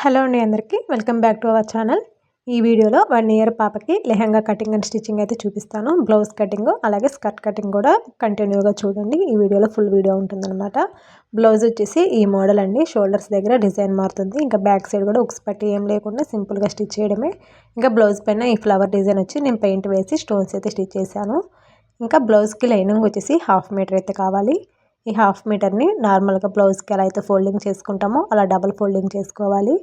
Hello అండి అందరికీ. Welcome back to our channel. ఈ వీడియోలో వన్ ఇయర్ పాపకి లెహంగా కటింగ్ అండ్ స్టిచ్చింగ్ అయితే చూపిస్తాను. బ్లౌజ్ కటింగ్ అలాగే స్కర్ట్ కటింగ్ కూడా కంటిన్యూగా చూడండి. ఈ వీడియోలో ఫుల్ వీడియో ఉంటుందన్నమాట. బ్లౌజ్ వచ్చేసి ఈ మోడల్ అండి. షోల్డర్స్ దగ్గర డిజైన్ మారుతుంది. ఇంకా బ్యాక్ సైడ్ కూడా ఉక్స్ పట్టి ఏం లేకుండా సింపుల్గా స్టిచ్ చేయడమే. ఇంకా బ్లౌజ్ పైన ఈ ఫ్లవర్ డిజైన్ వచ్చి నేను పెయింట్ వేసి స్టోన్స్ అయితే స్టిచ్ చేశాను. ఇంకా బ్లౌజ్కి లైనింగ్ వచ్చేసి హాఫ్ మీటర్ అయితే కావాలి. ఈ హాఫ్ మీటర్ని నార్మల్గా బ్లౌజ్కి ఎలా అయితే ఫోల్డింగ్ చేసుకుంటామో అలా డబల్ ఫోల్డింగ్ చేసుకోవాలి.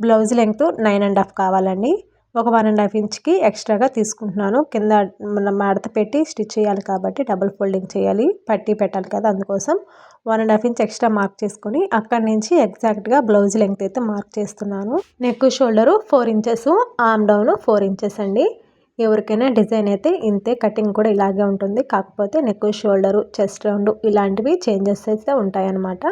Blouse length nine and half కావాలండి. ఒక వన్ అండ్ హాఫ్ ఇంచ్కి ఎక్స్ట్రాగా తీసుకుంటున్నాను. కింద మడత పెట్టి స్టిచ్ చేయాలి కాబట్టి డబల్ ఫోల్డింగ్ చేయాలి. పట్టి పెట్టాలి కదా అందుకోసం. One and half inch extra mark చేసుకొని అక్కడి నుంచి ఎగ్జాక్ట్గా బ్లౌజ్ లెంగ్త్ అయితే మార్క్ చేస్తున్నాను. Neck shoulder four inches arm down four inches అండి. ఎవరికైనా డిజైన్ అయితే ఇంతే కటింగ్ కూడా ఇలాగే ఉంటుంది. కాకపోతే నెక్ షోల్డరు చెస్ట్ రౌండ్ ఇలాంటివి చేంజెస్ అయితే ఉంటాయన్నమాట.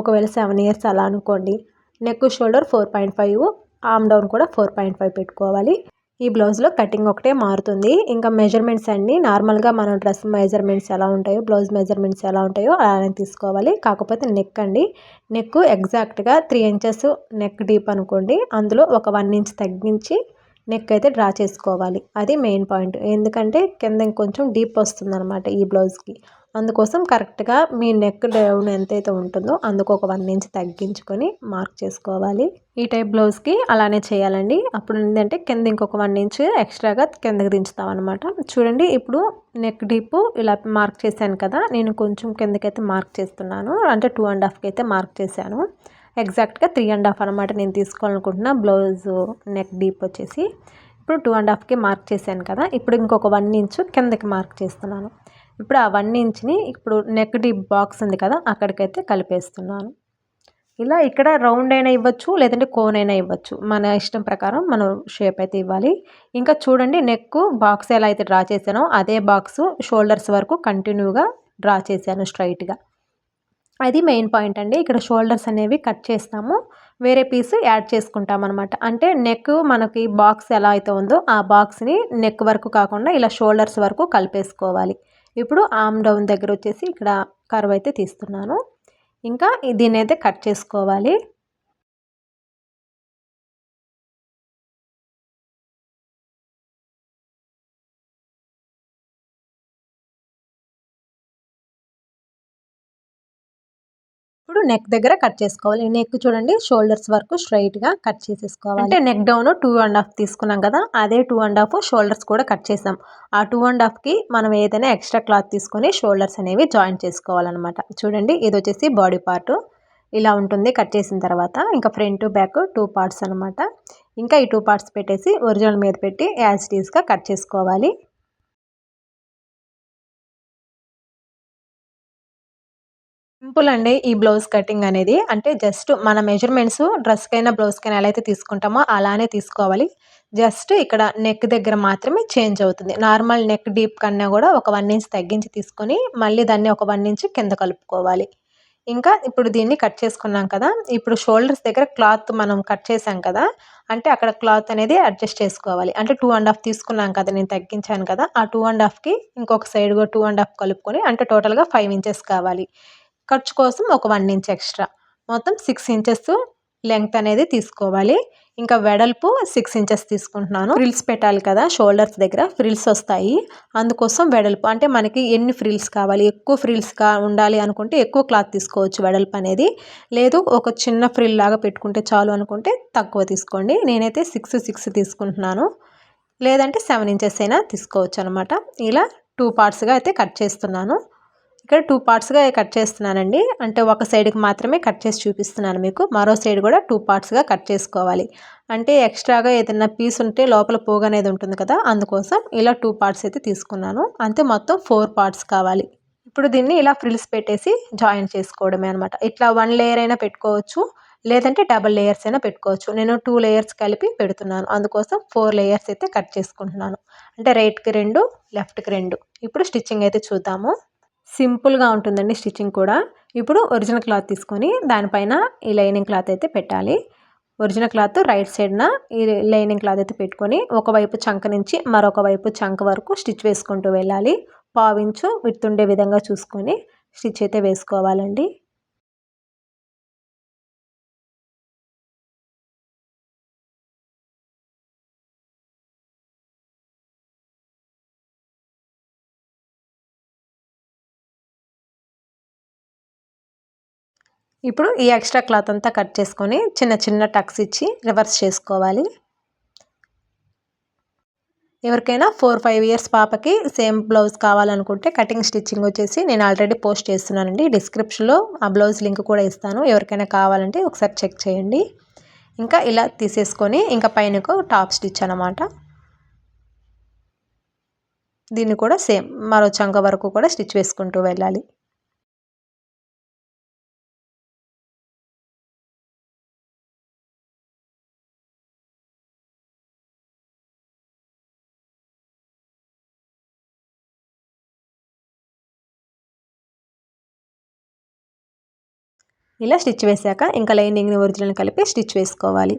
ఒకవేళ సెవెన్ ఇయర్స్ అలా అనుకోండి. Neck shoulder four point five arm down కూడా ఫోర్ పాయింట్ ఫైవ్ పెట్టుకోవాలి. ఈ బ్లౌజ్లో కటింగ్ ఒకటే మారుతుంది. ఇంకా మెజర్మెంట్స్ అన్నీ నార్మల్గా మనం డ్రెస్ మెజర్మెంట్స్ ఎలా ఉంటాయో బ్లౌజ్ మెజర్మెంట్స్ ఎలా ఉంటాయో అలానే తీసుకోవాలి. కాకపోతే నెక్ అండి. నెక్ ఎగ్జాక్ట్గా త్రీ ఇంచెస్ నెక్ డీప్ అనుకోండి. అందులో ఒక వన్ ఇంచ్ తగ్గించి నెక్ అయితే డ్రా చేసుకోవాలి. అది మెయిన్ పాయింట్. ఎందుకంటే కింద ఇంకొంచెం డీప్ వస్తుంది అనమాట ఈ బ్లౌజ్కి. అందుకోసం కరెక్ట్గా మీ నెక్ డౌన్ ఎంతైతే ఉంటుందో అందుకు ఒక వన్ ఇంచ్ తగ్గించుకొని మార్క్ చేసుకోవాలి. ఈ టైప్ బ్లౌజ్కి అలానే చేయాలండి. అప్పుడు ఏంటంటే కింద ఇంకొక వన్ ఇంచ్ ఎక్స్ట్రాగా కిందకి దించుతాం అనమాట చూడండి ఇప్పుడు నెక్ డీప్ ఇలా మార్క్ చేశాను కదా నేను కొంచెం కిందకైతే మార్క్ చేస్తున్నాను. అంటే టూ అండ్ హాఫ్కి అయితే మార్క్ చేశాను. ఎగ్జాక్ట్గా త్రీ అండ్ హాఫ్ అనమాట నేను తీసుకోవాలనుకుంటున్నా. బ్లౌజ్ నెక్ డీప్ వచ్చేసి ఇప్పుడు టూ అండ్ హాఫ్కి మార్క్ చేశాను కదా ఇప్పుడు ఇంకొక వన్ ఇంచు కిందకి మార్క్ చేస్తున్నాను. ఇప్పుడు ఆ వన్ ఇంచ్ని ఇప్పుడు నెక్ డీప్ బాక్స్ ఉంది కదా అక్కడికైతే కలిపేస్తున్నాను. ఇలా ఇక్కడ రౌండ్ అయినా ఇవ్వచ్చు లేదంటే కోన్ అయినా ఇవ్వచ్చు. మన ఇష్టం ప్రకారం మనం షేప్ అయితే ఇవ్వాలి. ఇంకా చూడండి నెక్ బాక్స్ ఎలా అయితే డ్రా చేశానో అదే బాక్స్ షోల్డర్స్ వరకు కంటిన్యూగా డ్రా చేశాను స్ట్రైట్గా. అది మెయిన్ పాయింట్ అండి. ఇక్కడ షోల్డర్స్ అనేవి కట్ చేస్తాము. వేరే పీస్ యాడ్ చేసుకుంటాం అనమాట అంటే నెక్ మనకి బాక్స్ ఎలా అయితే ఉందో ఆ బాక్స్ని నెక్ వరకు కాకుండా ఇలా షోల్డర్స్ వరకు కలిపేసుకోవాలి. ఇప్పుడు ఆమ్ డౌన్ దగ్గర వచ్చేసి ఇక్కడ కర్వ్ అయితే తీస్తున్నాను. ఇంకా దీన్ని అయితే కట్ చేసుకోవాలి. నెక్ దగ్గర కట్ చేసుకోవాలి. నెక్ చూడండి షోల్డర్స్ వరకు స్ట్రైట్గా కట్ చేసేసుకోవాలి. అంటే neck down two and half తీసుకున్నాం కదా అదే టూ అండ్ హాఫ్ షోల్డర్స్ కూడా కట్ చేసాం. ఆ టూ అండ్ హాఫ్కి మనం ఏదైనా ఎక్స్ట్రా క్లాత్ తీసుకొని షోల్డర్స్ అనేవి జాయిన్ చేసుకోవాలన్నమాట. చూడండి ఇది వచ్చేసి బాడీ పార్ట్ ఇలా ఉంటుంది కట్ చేసిన తర్వాత ఇంకా ఫ్రంట్ బ్యాక్ టూ పార్ట్స్ అనమాట ఇంకా ఈ టూ పార్ట్స్ పెట్టేసి ఒరిజినల్ మీద పెట్టి యాజ్ టీస్గా కట్ చేసుకోవాలి. సింపుల్ అండి ఈ బ్లౌజ్ కటింగ్ అనేది. అంటే జస్ట్ మన మెజర్మెంట్స్ డ్రెస్కైనా బ్లౌజ్కైనా ఎలా అయితే తీసుకుంటామో అలానే తీసుకోవాలి. జస్ట్ ఇక్కడ నెక్ దగ్గర మాత్రమే చేంజ్ అవుతుంది. నార్మల్ నెక్ డీప్ కన్నా కూడా ఒక వన్ ఇంచ్ తగ్గించి తీసుకొని మళ్ళీ దాన్ని ఒక వన్ ఇంచ్ కింద కలుపుకోవాలి. ఇంకా ఇప్పుడు దీన్ని కట్ చేసుకున్నాం కదా. ఇప్పుడు షోల్డర్స్ దగ్గర క్లాత్ మనం కట్ చేసాం కదా. అంటే అక్కడ క్లాత్ అనేది అడ్జస్ట్ చేసుకోవాలి. అంటే టూ అండ్ హాఫ్ తీసుకున్నాం కదా నేను తగ్గించాను కదా. ఆ టూ అండ్ హాఫ్కి ఇంకొక సైడ్ కూడా టూ అండ్ హాఫ్ కలుపుకొని అంటే టోటల్గా ఫైవ్ ఇంచెస్ కావాలి. ఖర్చు కోసం ఒక వన్ ఇంచ్ ఎక్స్ట్రా. మొత్తం సిక్స్ ఇంచెస్ లెంగ్త్ అనేది తీసుకోవాలి. ఇంకా వెడల్పు సిక్స్ ఇంచెస్ తీసుకుంటున్నాను. ఫ్రిల్స్ పెట్టాలి కదా షోల్డర్స్ దగ్గర. ఫ్రిల్స్ వస్తాయి. అందుకోసం వెడల్పు అంటే మనకి ఎన్ని ఫ్రిల్స్ కావాలి? ఎక్కువ ఫ్రిల్స్ కా ఉండాలి అనుకుంటే ఎక్కువ క్లాత్ తీసుకోవచ్చు వెడల్పు అనేది. లేదు ఒక చిన్న ఫ్రిల్ లాగా పెట్టుకుంటే చాలు అనుకుంటే తక్కువ తీసుకోండి. నేనైతే సిక్స్ సిక్స్ తీసుకుంటున్నాను. లేదంటే సెవెన్ ఇంచెస్ అయినా తీసుకోవచ్చు అనమాట ఇలా టూ పార్ట్స్గా అయితే కట్ చేస్తున్నాను. ఇక్కడ టూ పార్ట్స్గా కట్ చేస్తున్నానండి. అంటే ఒక సైడ్కి మాత్రమే కట్ చేసి చూపిస్తున్నాను మీకు. మరో సైడ్ కూడా టూ పార్ట్స్గా కట్ చేసుకోవాలి. అంటే ఎక్స్ట్రాగా ఏదైనా పీస్ ఉంటే లోపల పోగు అనేది ఉంటుంది కదా అందుకోసం ఇలా టూ పార్ట్స్ అయితే తీసుకున్నాను. అంతే మొత్తం ఫోర్ పార్ట్స్ కావాలి. ఇప్పుడు దీన్ని ఇలా ఫ్రిల్స్ పెట్టేసి జాయిన్ చేసుకోవడమే అనమాట ఇట్లా వన్ లేయర్ అయినా పెట్టుకోవచ్చు లేదంటే డబల్ లేయర్స్ అయినా పెట్టుకోవచ్చు. నేను టూ లేయర్స్ కలిపి పెడుతున్నాను. అందుకోసం ఫోర్ లేయర్స్ అయితే కట్ చేసుకుంటున్నాను. అంటే రైట్కి రెండు లెఫ్ట్కి రెండు. ఇప్పుడు స్టిచ్చింగ్ అయితే చూద్దాము. సింపుల్గా ఉంటుందండి స్టిచ్చింగ్ కూడా. ఇప్పుడు ఒరిజినల్ క్లాత్ తీసుకొని దానిపైన ఈ లైనింగ్ క్లాత్ అయితే పెట్టాలి. ఒరిజినల్ క్లాత్ రైట్ సైడ్న ఈ లైనింగ్ క్లాత్ అయితే పెట్టుకొని ఒకవైపు చంక నుంచి మరొక వైపు చంక వరకు స్టిచ్ వేసుకుంటూ వెళ్ళాలి. పావించు విత్తుండే విధంగా చూసుకొని స్టిచ్ అయితే వేసుకోవాలండి. ఇప్పుడు ఈ ఎక్స్ట్రా క్లాత్ అంతా కట్ చేసుకొని చిన్న చిన్న టక్స్ ఇచ్చి రివర్స్ చేసుకోవాలి. ఎవరికైనా ఫోర్ ఫైవ్ ఇయర్స్ పాపకి సేమ్ బ్లౌజ్ కావాలనుకుంటే కటింగ్ స్టిచ్చింగ్ వచ్చేసి నేను ఆల్రెడీ పోస్ట్ చేస్తున్నానండి. డిస్క్రిప్షన్లో ఆ బ్లౌజ్ లింక్ కూడా ఇస్తాను. ఎవరికైనా కావాలంటే ఒకసారి చెక్ చేయండి. ఇంకా ఇలా తీసేసుకొని ఇంకా పైనకు టాప్ స్టిచ్ అనమాట దీన్ని కూడా సేమ్ మరో చంక వరకు కూడా స్టిచ్ వేసుకుంటూ వెళ్ళాలి. ఇలా స్టిచ్ వేసాక ఇంకా లైనింగ్ని ఒరిజినల్ కలిపి స్టిచ్ వేసుకోవాలి.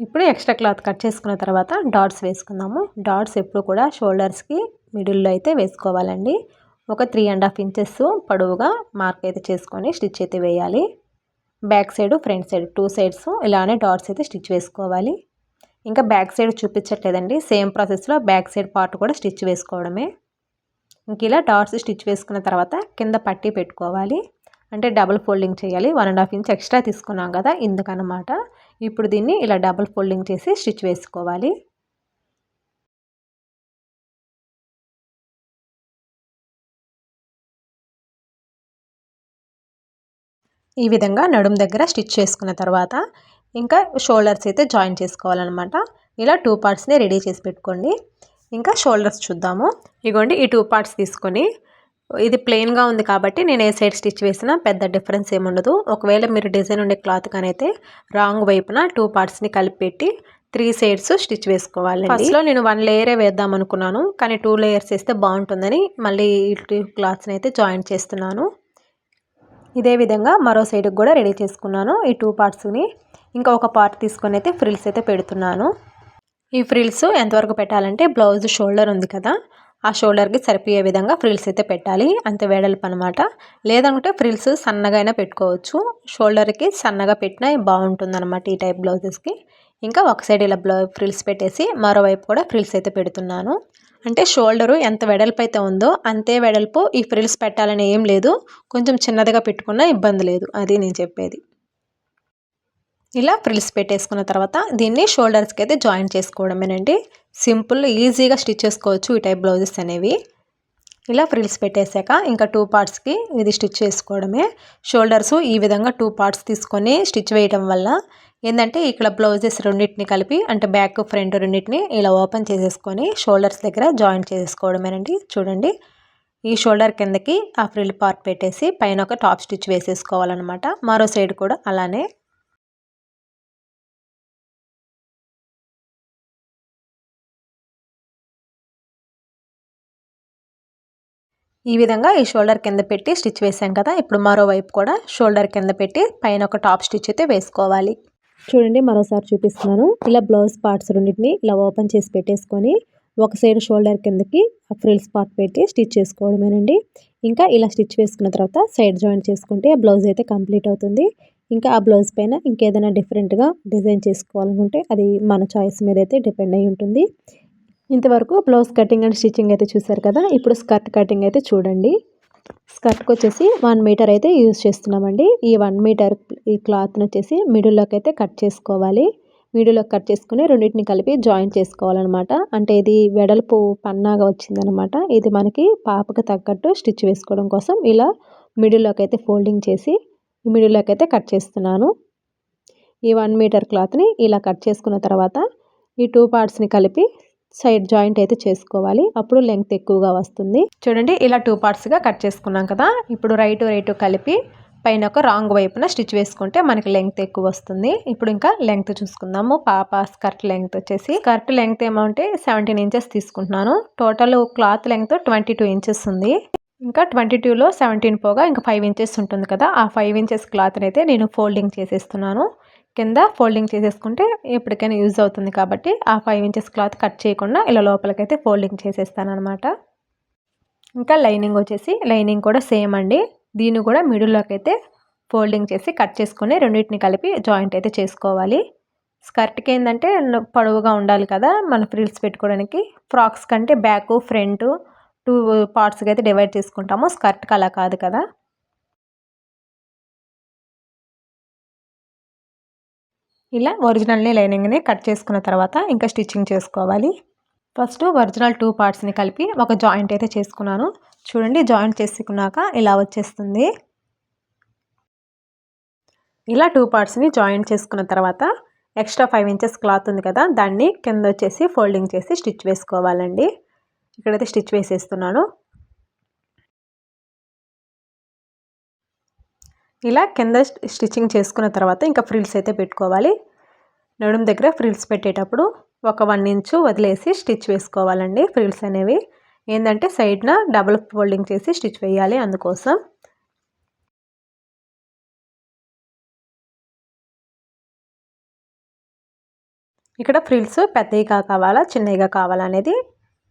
ఇప్పుడు ఎక్స్ట్రా క్లాత్ కట్ చేసుకున్న తర్వాత డాట్స్ వేసుకుందాము. డాట్స్ ఎప్పుడు కూడా షోల్డర్స్కి మిడిల్లో అయితే వేసుకోవాలండి. ఒక త్రీ అండ్ హాఫ్ ఇంచెస్ పొడవుగా మార్క్ అయితే చేసుకొని స్టిచ్ అయితే వేయాలి. Back side front side two sides ఇలానే డాట్స్ అయితే స్టిచ్ వేసుకోవాలి. ఇంకా బ్యాక్ సైడ్ చూపించట్లేదండి. సేమ్ ప్రాసెస్లో బ్యాక్ సైడ్ పార్ట్ కూడా స్టిచ్ వేసుకోవడమే. ఇంక ఇలా డాట్స్ స్టిచ్ వేసుకున్న తర్వాత కింద పట్టి పెట్టుకోవాలి. అంటే డబుల్ ఫోల్డింగ్ చేయాలి. One and half inch extra తీసుకున్నాం కదా ఇందుకనమాట ఇప్పుడు దీన్ని ఇలా డబుల్ ఫోల్డింగ్ చేసి స్టిచ్ వేసుకోవాలి. ఈ విధంగా నడుం దగ్గర స్టిచ్ చేసుకున్న తర్వాత ఇంకా షోల్డర్స్ అయితే జాయిన్ చేసుకోవాలన్నమాట. ఇలా టూ పార్ట్స్ని రెడీ చేసి పెట్టుకోండి. ఇంకా షోల్డర్స్ చూద్దాము. ఇగోండి ఈ టూ పార్ట్స్ తీసుకొని ఇది ప్లెయిన్గా ఉంది కాబట్టి నేను ఏ సైడ్ స్టిచ్ వేసినా పెద్ద డిఫరెన్స్ ఏముండదు ఒకవేళ మీరు డిజైన్ ఉండే క్లాత్ కానైతే రాంగ్ వైపున టూ పార్ట్స్ని కలిపి పెట్టి త్రీ సైడ్స్ స్టిచ్ వేసుకోవాలి ఫస్ట్లో నేను వన్ లేయరే వేద్దాం అనుకున్నాను కానీ టూ లేయర్స్ వేస్తే బాగుంటుందని మళ్ళీ టూ క్లాత్స్ని అయితే జాయిన్ చేస్తున్నాను. ఇదే విధంగా మరో సైడ్కి కూడా రెడీ చేసుకున్నాను ఈ టూ పార్ట్స్ని ఇంకా ఒక పార్ట్ తీసుకొని అయితే ఫ్రిల్స్ అయితే పెడుతున్నాను. ఈ ఫ్రిల్స్ ఎంతవరకు పెట్టాలంటే బ్లౌజ్ షోల్డర్ ఉంది కదా ఆ షోల్డర్కి సరిపోయే విధంగా ఫ్రిల్స్ అయితే పెట్టాలి. అంత వెడల్పు అనమాట లేదంటే ఫ్రిల్స్ సన్నగా అయినా పెట్టుకోవచ్చు. షోల్డర్కి సన్నగా పెట్టినా బాగుంటుంది అనమాట ఈ టైప్ బ్లౌజెస్కి ఇంకా ఒక సైడ్ ఇలా బ్లౌ ఫ్రిల్స్ పెట్టేసి మరోవైపు కూడా ఫ్రిల్స్ అయితే పెడుతున్నాను. అంటే షోల్డరు ఎంత వెడల్పు అయితే ఉందో అంతే వెడల్పు ఈ ఫ్రిల్స్ పెట్టాలని ఏం లేదు. కొంచెం చిన్నదిగా పెట్టుకున్నా ఇబ్బంది లేదు. అది నేను చెప్పేది. ఇలా ఫ్రిల్స్ పెట్టేసుకున్న తర్వాత దీన్ని షోల్డర్స్కి అయితే జాయిన్ చేసుకోవడమేనండి. సింపుల్ ఈజీగా స్టిచ్ చేసుకోవచ్చు ఈ టైప్ బ్లౌజెస్ అనేవి. ఇలా ఫ్రిల్స్ పెట్టేశాక ఇంకా టూ పార్ట్స్కి ఇది స్టిచ్ చేసుకోవడమే. షోల్డర్స్ ఈ విధంగా టూ పార్ట్స్ తీసుకొని స్టిచ్ వేయడం వల్ల ఏంటంటే ఇక్కడ బ్లౌజెస్ రెండింటిని కలిపి అంటే బ్యాక్ ఫ్రంట్ రెండింటిని ఇలా ఓపెన్ చేసేసుకొని షోల్డర్స్ దగ్గర జాయింట్ చేసుకోవడమేనండి చూడండి. ఈ షోల్డర్ కిందకి ఆ ఫ్రిల్ పార్ట్ పెట్టేసి పైన ఒక టాప్ స్టిచ్ వేసేసుకోవాలన్నమాట. మరో సైడ్ కూడా అలానే ఈ విధంగా ఈ షోల్డర్ కింద పెట్టి స్టిచ్ వేసాం కదా. ఇప్పుడు మరోవైపు కూడా షోల్డర్ కింద పెట్టి పైన ఒక టాప్ స్టిచ్ అయితే వేసుకోవాలి. చూడండి మరోసారి చూపిస్తున్నాను. ఇలా బ్లౌజ్ పార్ట్స్ రెండింటిని ఇలా ఓపెన్ చేసి పెట్టేసుకొని ఒక సైడ్ షోల్డర్ కిందకి ఫ్రిల్స్ పార్ట్ పెట్టి స్టిచ్ చేసుకోవడమేనండి. ఇంకా ఇలా స్టిచ్ వేసుకున్న తర్వాత సైడ్ జాయింట్ చేసుకుంటే బ్లౌజ్ అయితే కంప్లీట్ అవుతుంది. ఇంకా ఆ బ్లౌజ్ పైన ఇంకేదైనా డిఫరెంట్గా డిజైన్ చేసుకోవాలనుకుంటే అది మన చాయిస్ మీద అయితే డిపెండ్ అయి ఉంటుంది. ఇంతవరకు బ్లౌజ్ కటింగ్ అండ్ స్టిచ్చింగ్ అయితే చూసారు కదా ఇప్పుడు స్కర్ట్ కటింగ్ అయితే చూడండి. స్కర్ట్కి వచ్చేసి వన్ మీటర్ అయితే యూజ్ చేస్తున్నామండి. ఈ వన్ మీటర్ ఈ క్లాత్ని వచ్చేసి మిడిల్లోకి అయితే కట్ చేసుకోవాలి. మిడిల్లోకి కట్ చేసుకుని రెండింటిని కలిపి జాయిన్ చేసుకోవాలన్నమాట. అంటే ఇది వెడల్పు పన్నాగా వచ్చిందనమాట ఇది మనకి పాపకు తగ్గట్టు స్టిచ్ వేసుకోవడం కోసం ఇలా మిడిల్లోకి అయితే ఫోల్డింగ్ చేసి మిడిల్లోకి అయితే కట్ చేస్తున్నాను. ఈ వన్ మీటర్ క్లాత్ని ఇలా కట్ చేసుకున్న తర్వాత ఈ టూ పార్ట్స్ని కలిపి సైడ్ జాయింట్ అయితే చేసుకోవాలి. అప్పుడు లెంగ్త్ ఎక్కువగా వస్తుంది. చూడండి ఇలా టూ పార్ట్స్గా కట్ చేసుకున్నాం కదా. ఇప్పుడు రైట్ రైట్ కలిపి పైన ఒక రాంగ్ వైపున స్టిచ్ వేసుకుంటే మనకి లెంగ్త్ ఎక్కువ వస్తుంది. ఇప్పుడు ఇంకా లెంగ్త్ చూసుకుందాము. పాప స్కర్ట్ లెంగ్త్ వచ్చేసి. స్కర్ట్ లెంగ్త్ ఏమంటే సెవెంటీన్ ఇంచెస్ తీసుకుంటున్నాను. Total cloth length twenty two inches ఉంది. ఇంకా ట్వంటీ టూలో సెవెంటీన్ పోగా ఇంకా ఫైవ్ ఇంచెస్ ఉంటుంది కదా. ఆ ఫైవ్ ఇంచెస్ క్లాత్ని అయితే నేను ఫోల్డింగ్ చేసేస్తున్నాను. కింద ఫోల్డింగ్ చేసేసుకుంటే ఎప్పటికైనా యూజ్ అవుతుంది కాబట్టి ఆ ఫైవ్ ఇంచెస్ క్లాత్ కట్ చేయకుండా ఇలా లోపలికైతే ఫోల్డింగ్ చేసేస్తానమాట ఇంకా లైనింగ్ వచ్చేసి లైనింగ్ కూడా సేమ్ అండి. దీన్ని కూడా మిడిల్లోకి అయితే ఫోల్డింగ్ చేసి కట్ చేసుకొని రెండింటిని కలిపి జాయింట్ అయితే చేసుకోవాలి. స్కర్ట్కి ఏంటంటే పొడవుగా ఉండాలి కదా మన ఫ్రిల్స్ పెట్టుకోవడానికి. ఫ్రాక్స్ కంటే బ్యాక్ ఫ్రంట్ టూ పార్ట్స్గా అయితే డివైడ్ చేసుకుంటాము. స్కర్ట్కి అలా కాదు కదా. ఇలా ఒరిజినల్ని లైనింగ్ని కట్ చేసుకున్న తర్వాత ఇంకా స్టిచ్చింగ్ చేసుకోవాలి. ఫస్ట్ ఒరిజినల్ టూ పార్ట్స్ని కలిపి ఒక జాయింట్ అయితే చేసుకున్నాను. చూడండి జాయింట్ చేసుకున్నాక ఇలా వచ్చేస్తుంది. ఇలా టూ పార్ట్స్ని జాయింట్ చేసుకున్న తర్వాత ఎక్స్ట్రా ఫైవ్ ఇంచెస్ క్లాత్ ఉంది కదా దాన్ని కింద వచ్చేసి ఫోల్డింగ్ చేసి స్టిచ్ వేసుకోవాలండి. ఇక్కడైతే స్టిచ్ వేసేస్తున్నాను. ఇలా కింద స్టిచ్చింగ్ చేసుకున్న తర్వాత ఇంకా ఫ్రిల్స్ అయితే పెట్టుకోవాలి. నడుం దగ్గర ఫ్రిల్స్ పెట్టేటప్పుడు ఒక వన్ ఇంచు వదిలేసి స్టిచ్ వేసుకోవాలండి ఫ్రిల్స్ అనేవి. ఏంటంటే సైడ్న డబుల్ ఫోల్డింగ్ చేసి స్టిచ్ వేయాలి అందుకోసం. ఇక్కడ ఫ్రిల్స్ పెద్దవిగా కావాలా చిన్నవిగా కావాలా అనేది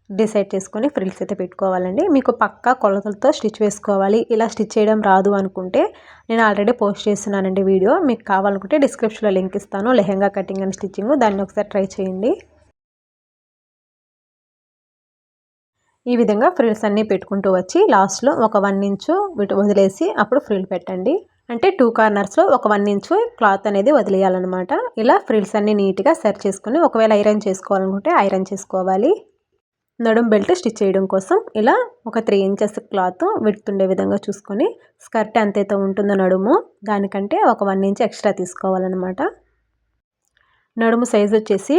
డిసైడ్ చేసుకొని ఫ్రిల్స్ అయితే పెట్టుకోవాలండి. మీకు పక్కా కొలతలతో స్టిచ్ వేసుకోవాలి. ఇలా స్టిచ్ చేయడం రాదు అనుకుంటే నేను ఆల్రెడీ పోస్ట్ చేస్తున్నానండి వీడియో. మీకు కావాలనుకుంటే డిస్క్రిప్షన్లో లింక్ ఇస్తాను. లెహెంగా కటింగ్ అండ్ స్టిచ్చింగ్ దాన్ని ఒకసారి ట్రై చేయండి. ఈ విధంగా ఫ్రిల్స్ అన్నీ పెట్టుకుంటూ వచ్చి లాస్ట్లో ఒక వన్ ఇంచు వదిలేసి అప్పుడు ఫ్రిల్ పెట్టండి. అంటే టూ కార్నర్స్లో ఒక వన్ ఇంచు క్లాత్ అనేది వదిలేయాలన్నమాట. ఇలా ఫ్రిల్స్ అన్నీ నీట్గా సెర్చ్ చేసుకుని ఒకవేళ ఐరన్ చేసుకోవాలనుకుంటే ఐరన్ చేసుకోవాలి. నడుం బెల్ట్ స్టిచ్ చేయడం కోసం ఇలా ఒక త్రీ ఇంచెస్ క్లాత్ విడుతుండే విధంగా చూసుకొని స్కర్ట్ ఎంతైతే ఉంటుందో నడుము దానికంటే ఒక వన్ ఇంచ్ ఎక్స్ట్రా తీసుకోవాలన్నమాట. నడుము సైజు వచ్చేసి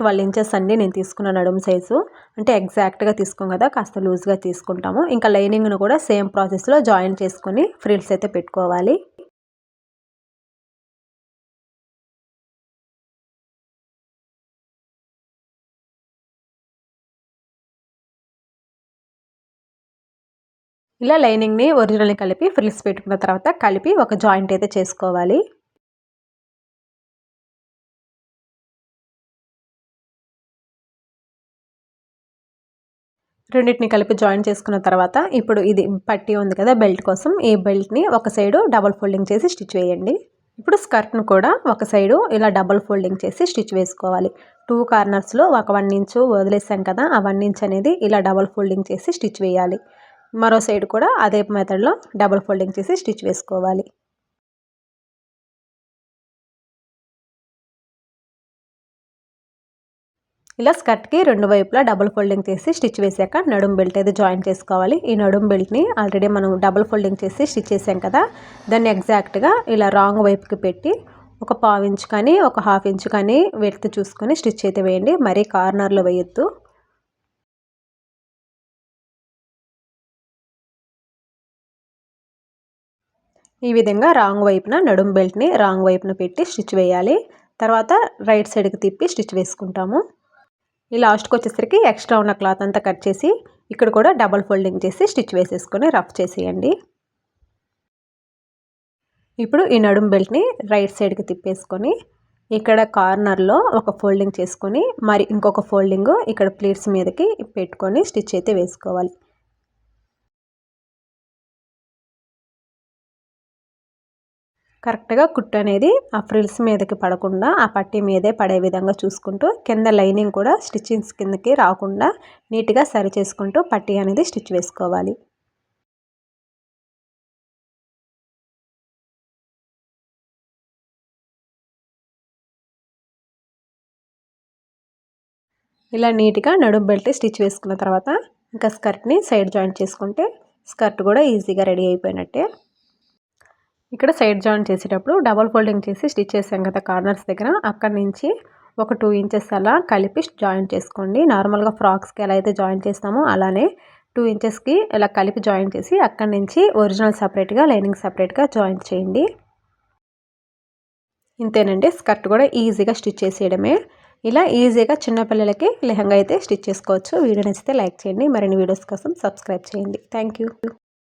ట్వెల్వ్ ఇంచెస్ అండి నేను తీసుకున్న నడుము సైజు. అంటే ఎగ్జాక్ట్గా తీసుకోం కదా కాస్త లూజ్గా తీసుకుంటాము. ఇంకా లైనింగ్ను కూడా సేమ్ ప్రాసెస్లో జాయిన్ చేసుకొని ఫ్రిల్స్ అయితే పెట్టుకోవాలి. ఇలా లైనింగ్ని ఒరిజినల్ని కలిపి ఫ్రిల్స్ పెట్టుకున్న తర్వాత కలిపి ఒక జాయింట్ అయితే చేసుకోవాలి. రెండింటిని కలిపి జాయిన్ చేసుకున్న తర్వాత ఇప్పుడు ఇది పట్టి ఉంది కదా బెల్ట్ కోసం ఈ బెల్ట్ని ఒక సైడు డబల్ ఫోల్డింగ్ చేసి స్టిచ్ వేయండి. ఇప్పుడు స్కర్ట్ను కూడా ఒక సైడు ఇలా డబల్ ఫోల్డింగ్ చేసి స్టిచ్ వేసుకోవాలి. టూ కార్నర్స్లో ఒక వన్ ఇంచు వదిలేసాం కదా ఆ వన్ ఇంచ్ అనేది ఇలా డబల్ ఫోల్డింగ్ చేసి స్టిచ్ వేయాలి. మరో సైడ్ కూడా అదే మెథడ్లో డబుల్ ఫోల్డింగ్ చేసి స్టిచ్ వేసుకోవాలి. ఇలా స్కర్ట్కి రెండు వైపులా డబుల్ ఫోల్డింగ్ చేసి స్టిచ్ వేసాక నడుం బెల్ట్ అయితే జాయిన్ చేసుకోవాలి. ఈ నడుం బెల్ట్ని ఆల్రెడీ మనం డబుల్ ఫోల్డింగ్ చేసి స్టిచ్ చేసాం కదా దాన్ని ఎగ్జాక్ట్గా ఇలా రాంగ్ వైపుకి పెట్టి ఒక పావు ఇంచ్ కానీ ఒక హాఫ్ ఇంచ్ కానీ వెళ్తూ చూసుకొని స్టిచ్ అయితే వేయండి. మరీ కార్నర్లో వేయొద్దు. ఈ విధంగా రాంగ్ వైపున నడుం బెల్ట్ని రాంగ్ వైపున పెట్టి స్టిచ్ వేయాలి. తర్వాత రైట్ సైడ్కి తిప్పి స్టిచ్ వేసుకుంటాము. ఈ లాస్ట్కి వచ్చేసరికి ఎక్స్ట్రా ఉన్న క్లాత్ అంతా కట్ చేసి ఇక్కడ కూడా డబల్ ఫోల్డింగ్ చేసి స్టిచ్ వేసేసుకొని రఫ్ చేసేయండి. ఇప్పుడు ఈ నడుం బెల్ట్ని రైట్ సైడ్కి తిప్పేసుకొని ఇక్కడ కార్నర్లో ఒక ఫోల్డింగ్ చేసుకొని మరి ఇంకొక ఫోల్డింగ్ ఇక్కడ ప్లేట్స్ మీదకి పెట్టుకొని స్టిచ్ అయితే వేసుకోవాలి. కరెక్ట్గా కుట్టు అనేది ఆ ఫ్రిల్స్ మీదకి పడకుండా ఆ పట్టి మీదే పడే విధంగా చూసుకుంటూ కింద లైనింగ్ కూడా స్టిచ్చింగ్స్ కిందకి రాకుండా నీట్గా సరి చేసుకుంటూ పట్టి అనేది స్టిచ్ వేసుకోవాలి. ఇలా నీట్గా నడుము బెల్ట్ స్టిచ్ వేసుకున్న తర్వాత ఇంకా స్కర్ట్ని సైడ్ జాయింట్ చేసుకుంటే స్కర్ట్ కూడా ఈజీగా రెడీ అయిపోయినట్టే. ఇక్కడ సైడ్ జాయిన్ చేసేటప్పుడు డబల్ ఫోల్డింగ్ చేసి స్టిచ్ చేసాం కదా కార్నర్స్ దగ్గర. అక్కడి నుంచి ఒక టూ ఇంచెస్ అలా కలిపి జాయిన్ చేసుకోండి. నార్మల్గా ఫ్రాక్స్కి ఎలా అయితే జాయిన్ చేస్తామో అలానే టూ ఇంచెస్కి ఇలా కలిపి జాయిన్ చేసి అక్కడి నుంచి ఒరిజినల్ సపరేట్గా లైనింగ్ సపరేట్గా జాయిన్ చేయండి. ఇంతేనండి. స్కర్ట్ కూడా ఈజీగా స్టిచ్ చేసేయడమే. ఇలా ఈజీగా చిన్నపిల్లలకి లెహంగా అయితే స్టిచ్ చేసుకోవచ్చు. వీడియో నచ్చితే లైక్ చేయండి. మరిన్ని వీడియోస్ కోసం సబ్స్క్రైబ్ చేయండి. థ్యాంక్